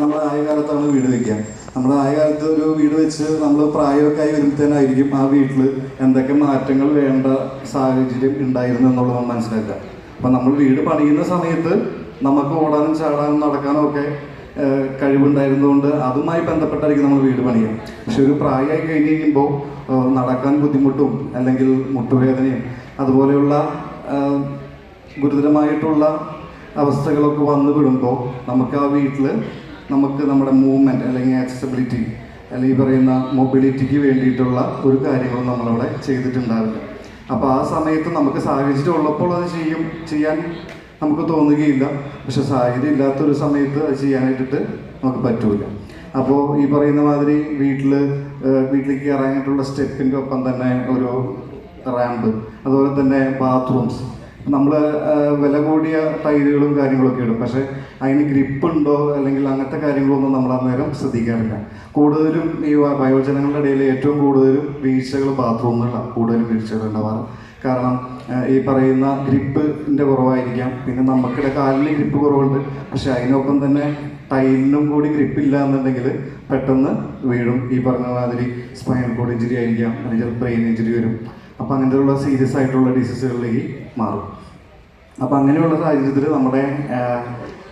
നമ്മൾ ആയ കാലത്താണ് വീട് വെക്കുക. നമ്മുടെ ആയ കാലത്ത് ഒരു വീട് വെച്ച് നമ്മൾ പ്രായമൊക്കെ ആയി വരുമ്പോഴത്തേനായിരിക്കും ആ വീട്ടിൽ എന്തൊക്കെ മാറ്റങ്ങൾ വേണ്ട സാഹചര്യം ഉണ്ടായിരുന്നു എന്നുള്ളത് നമ്മൾ മനസ്സിലാക്കുക. അപ്പം നമ്മൾ വീട് പണിയുന്ന സമയത്ത് നമുക്ക് ഓടാനും ചാടാനും നടക്കാനും ഒക്കെ കഴിവുണ്ടായിരുന്നതുകൊണ്ട് അതുമായി ബന്ധപ്പെട്ടായിരിക്കും നമ്മൾ വീട് പണിയുക. പക്ഷെ ഒരു പ്രായമായി കഴിഞ്ഞ് കഴിയുമ്പോൾ നടക്കാൻ ബുദ്ധിമുട്ടും അല്ലെങ്കിൽ മുട്ടുവേദനയും അതുപോലെയുള്ള ഗുരുതരമായിട്ടുള്ള അവസ്ഥകളൊക്കെ വന്നു വിടുമ്പോൾ നമുക്ക് ആ വീട്ടിൽ നമുക്ക് നമ്മുടെ മൂവ്മെന്റ് അല്ലെങ്കിൽ ആക്സസിബിലിറ്റി അല്ലെങ്കിൽ പറയുന്ന മൊബിലിറ്റിക്ക് വേണ്ടിയിട്ടുള്ള ഒരു കാര്യങ്ങളും നമ്മളവിടെ ചെയ്തിട്ടുണ്ടാവില്ല. അപ്പോൾ ആ സമയത്ത് നമുക്ക് സാഹചര്യം ഉള്ളപ്പോൾ അത് ചെയ്യും ചെയ്യാൻ നമുക്ക് തോന്നുകയില്ല. പക്ഷെ സാഹചര്യം ഇല്ലാത്തൊരു സമയത്ത് അത് ചെയ്യാനായിട്ടിട്ട് നമുക്ക് പറ്റൂല. അപ്പോൾ ഈ പറയുന്ന മാതിരി വീട്ടിൽ വീട്ടിലേക്ക് ഇറങ്ങിയിട്ടുള്ള സ്റ്റെപ്പിന്റെ ഒപ്പം തന്നെ ഒരു റാമ്പ് അതുപോലെ തന്നെ ബാത്റൂംസ് നമ്മൾ വില കൂടിയ ടൈലുകളും കാര്യങ്ങളൊക്കെ ഇടും പക്ഷേ അതിന് ഗ്രിപ്പ് ഉണ്ടോ അല്ലെങ്കിൽ അങ്ങനത്തെ കാര്യങ്ങളൊന്നും നമ്മൾ അന്നേരം ശ്രദ്ധിക്കാറില്ല. കൂടുതലും ഈ വയോജനങ്ങളുടെ ഇടയിൽ ഏറ്റവും കൂടുതലും വീഴ്ചകൾ ബാത്റൂമുകളിലാണ് കൂടുതലും വീഴ്ചകൾ ഉണ്ടാവാറ്. കാരണം ഈ പറയുന്ന ഗ്രിപ്പിന്റെ കുറവായിരിക്കാം. പിന്നെ നമുക്കിടെ കാലിന് ഗ്രിപ്പ് കുറവുണ്ട്. പക്ഷെ അതിനൊപ്പം തന്നെ ടൈലിനും കൂടി ഗ്രിപ്പ് ഇല്ല എന്നുണ്ടെങ്കിൽ പെട്ടെന്ന് വീഴും. ഈ പറഞ്ഞ മാതിരി സ്പൈനൽ കോഡ് ഇഞ്ചുറി ആയിരിക്കാം. അല്ലെങ്കിൽ ബ്രെയിൻ ഇഞ്ചുറി വരും. അപ്പോൾ അങ്ങനെയുള്ള സീരിയസ് ആയിട്ടുള്ള ഡിസീസുകളിലേക്ക് മാറും. അപ്പോൾ അങ്ങനെയുള്ള സാഹചര്യത്തിൽ നമ്മുടെ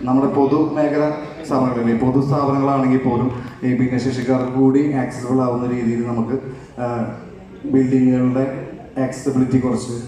നമ്മുടെ പൊതുമേഖല സ്ഥാപനങ്ങളിൽ പൊതു സ്ഥാപനങ്ങളാണെങ്കിൽ പോലും ഈ ഭിന്നശേഷിക്കാർക്ക് കൂടി ആക്സസിബിൾ ആവുന്ന രീതിയിൽ നമുക്ക് ബിൽഡിങ്ങുകളുടെ ആക്സസിബിലിറ്റി കുറച്ച്